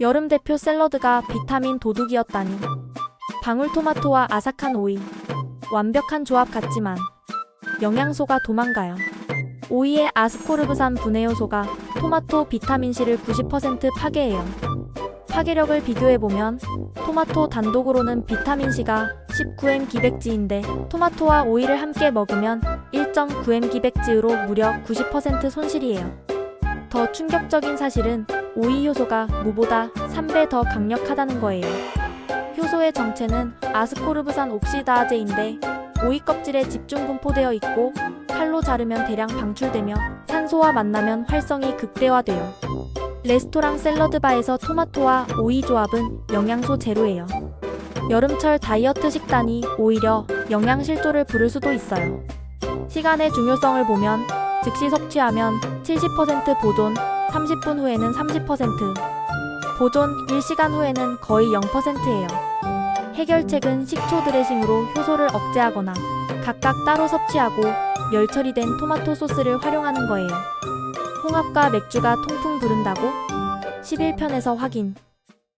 여름 대표 샐러드가 비타민 도둑이었다니. 방울토마토와 아삭한 오이. 완벽한 조합 같지만 영양소가 도망가요. 오이의 아스코르브산 분해 요소가 토마토 비타민C를 90% 파괴해요. 파괴력을 비교해보면 토마토 단독으로는 비타민C가 19m 기백지인데 토마토와 오이를 함께 먹으면 1.9m 기백지로 무려 90% 손실이에요. 더 충격적인 사실은 오이 효소가 무보다 3배 더 강력하다는 거예요. 효소의 정체는 아스코르브산 옥시다아제인데 오이 껍질에 집중 분포되어 있고 칼로 자르면 대량 방출되며 산소와 만나면 활성이 극대화돼요. 레스토랑 샐러드바에서 토마토와 오이 조합은 영양소 제로예요. 여름철 다이어트 식단이 오히려 영양 실조를 부를 수도 있어요. 시간의 중요성을 보면 즉시 섭취하면 70% 보존, 30분 후에는 30%, 보존 1시간 후에는 거의 0%예요. 해결책은 식초 드레싱으로 효소를 억제하거나 각각 따로 섭취하고 열 처리된 토마토 소스를 활용하는 거예요. 홍합과 맥주가 통풍 부른다고? 11편에서 확인.